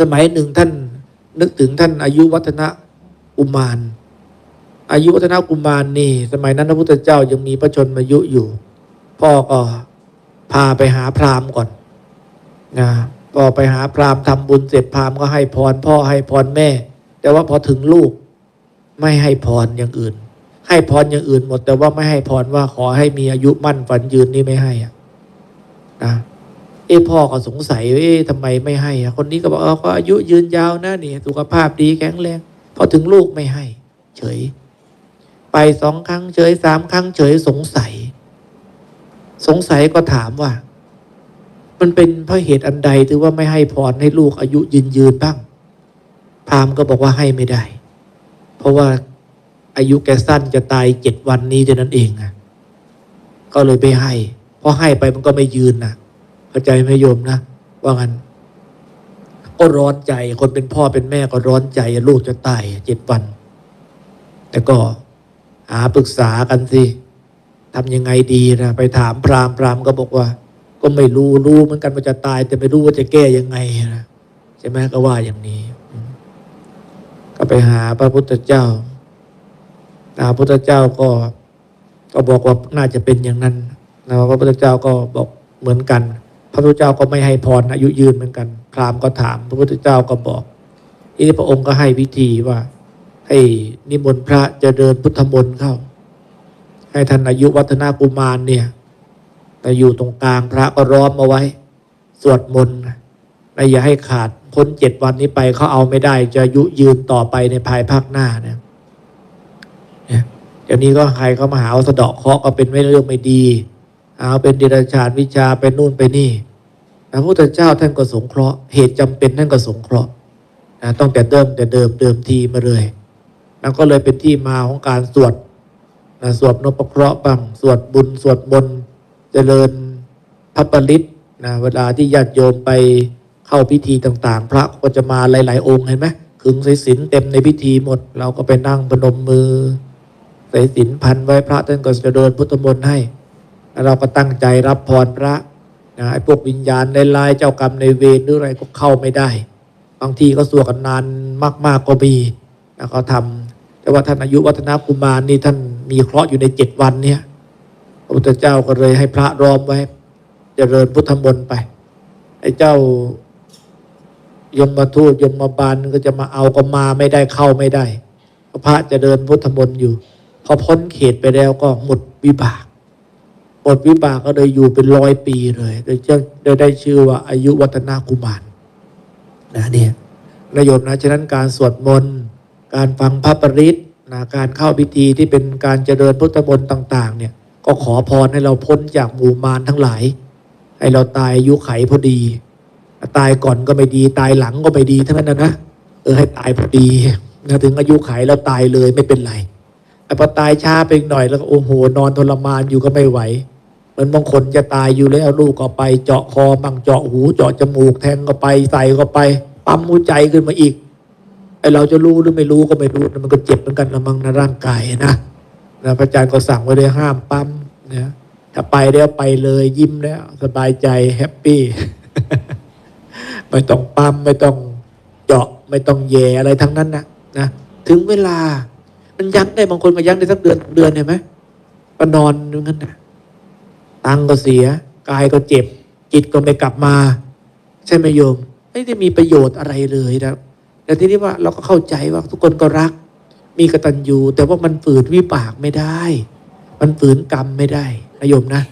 สมัยหนึ่งท่านนึกถึงท่านอายุวัฒนะอุมารอายุวัฒนะกุมารนี่ สมัยนั้นพระพุทธเจ้ายังมีพระชนมายุอยู่ พ่อก็พาไปหาพราหมณ์ก่อนนะพอไปหาพราหมณ์ทำบุญเสร็จพราหมณ์ก็ให้พรพ่อให้พรแม่ แต่ว่าพอถึงลูก ไม่ให้พรอย่างอื่น ให้พรอย่างอื่นหมด แต่ว่าไม่ให้พรว่าขอให้มีอายุมั่นฝันยืนนี่ไม่ให้อะนะ เอ้พ่อก็สงสัยว่าเอ๊ะทำไมไม่ให้ คนนี้ก็บอกเออก็อายุยืนยาวนะนี่สุขภาพดีแข็งแรงพอถึงลูกไม่ให้ เฉย ไปสองครั้งเฉยสามครั้งเฉยสงสัย สงสัยก็ถามว่า มันเป็นเพราะเหตุอันใดถือว่าไม่ให้พรให้ลูกอายุยืนยืนบ้าง พามก็บอกว่าให้ไม่ได้ เพราะว่าอายุแกสั้นจะตายเจ็ดวันนี้เท่านั้นเองอะก็เลยไปให้เพราะให้ไปมันก็ไม่ยืนนะ เข้าใจไหมโยมนะ ว่างั้นก็ร้อนใจคนเป็นพ่อเป็นแม่ก็ร้อนใจ ลูกจะตายเจ็ดวัน แต่ก็หาปรึกษากันสิทำยังไงดีนะไปถามพรามพรามก็บอกว่า ก็ไม่รู้รู้เหมือนกันว่าจะตาย แต่ไม่รู้ว่าจะแก้ยังไงนะใช่ไหมก็ว่าอย่างนี้ ก็ไปหาพระพุทธเจ้าพระพุทธเจ้าก็ ก็บอกว่าน่าจะเป็นอย่างนั้นนะพระพุทธเจ้าก็บอกเหมือนกัน พระพุทธเจ้าก็ไม่ให้พรอายุยืนเหมือนกันพราหมณ์ก็ถาม พระพุทธเจ้าก็บอกที่พระองค์ก็ให้วิธีว่า ให้นิมนต์พระจะเดินพุทธมนต์เข้า ให้ท่านอายุวัฒนากุมารเนี่ยแต่อยู่ตรงกลางพระก็ร้อมมาไว้ สวดมนต์นะอย่าให้ขาดพ้นเจ็ดวันนี้ไปเขาเอาไม่ได้ จะอายุยืนต่อไปในภายภาคหน้าเนี่ยเดี๋ยวนี้ก็ใครเขามาหาวสะเดาะเคาะก็เป็นไม่เรื่องไม่ดี เอาเป็นดิรัจฉานวิชาไปนู่นไปนี่พระพุทธเจ้าท่านก็สงเคราะห์เหตุจำเป็นท่านก็สงเคราะห์นะต้องแต่เดิมแต่เดิมเดิมทีมาเลยแล้วก็เลยเป็นที่มาของการสวดนะสวดนพเคราะห์บ้างสวดบุญสวดมนต์เจริญพระปริตนะเวลาที่ญาติโยมไปเข้าพิธีต่างๆ พระก็จะมาหลาย ๆ องค์เห็นไหมขึงสายสิญจนเต็มในพิธีหมด เราก็ไปนั่งพนมมือสายสิญจนพันไว้พระท่านก็จะเดินพุทธมนต์ให้ เราก็ตั้งใจรับพรพระนะไอ้พวกวิญญาณในลายเจ้ากรรมในเวรหรืออะไรก็เข้าไม่ได้ บางทีก็สวดกันนานมาก ๆก็มีนะเขาทำแต่ว่าท่านอายุวัฒนกุมารนี่ท่านมีเคราะห์อยู่ในเจ็ดวันเนี่ยพระพุทธเจ้าก็เลยให้พระรอมไว้จเจริญพุทธมนต์ไป ไอ้เจ้ายมมาทูตยมมาบาลก็จะมาเอาก็มาไม่ได้เข้าไม่ได้พระพระจะเดินพุทธมนต์อยู่ พอพ้นเขตไปแล้วก็หมดวิบาก หมดวิบากก็เลยอยู่เป็นร้อยปีเลยโดยจะโดยได้ชื่อว่าอายุวัฒนากุมารนะเนี่ยนโยมนะฉะนั้นการสวดมนต์การฟังพระปริตนะการเข้าพิธีที่เป็นการเจริญพุทธมนต์ต่าง ๆ เนี่ยก็ขอพรให้เราพ้นจากหมู่มารทั้งหลาย ให้เราตายอายุไขพอดี ตายก่อนก็ไม่ดี ตายหลังก็ไม่ดีทั้งนั้นนะนะเออให้ตายพอดีนะถึงอายุไขแล้วตายเลยไม่เป็นไรแต่พอตายช้าไปหน่อยแล้วโอ้โหนอนทรมานอยู่ก็ไม่ไหว เหมือนบางคนจะตายอยู่แล้วลูกก็ไปเจาะคอมั่งเจาะหู เจาะจมูกแทงก็ไปใส่ก็ไป ปั๊มหัวใจขึ้นมาอีกไอเราจะรู้หรือไม่รู้ก็ไม่รู้มันก็เจ็บเหมือนกันละมังนะร่างกายนะนะพระอาจารย์ก็สั่งไว้เลยห้ามปั๊มนะถ้าไปแล้วไปเลยยิ้มแล้ว สบายใจแฮปปี้ไม่ต้องปั๊มไม่ต้องเจาะไม่ต้องแย่อะไรทั้งนั้นนะนะถึงเวลา มันยั้งได้บางคนก็ยั้งได้สักเดือนเดือนเห็นไหมก็นอนอย่างนั้นนะ ตังก็เสีย กายก็เจ็บ จิตก็ไม่กลับมา ใช่ไหมโยม ไม่ได้มีประโยชน์อะไรเลยนะแต่ทีนี้ว่าเราก็เข้าใจว่าทุกคนก็รัก มีกตัญญูแต่ว่ามันฝืนวิปากไม่ได้ มันฝืนกรรมไม่ได้นะโยมนะ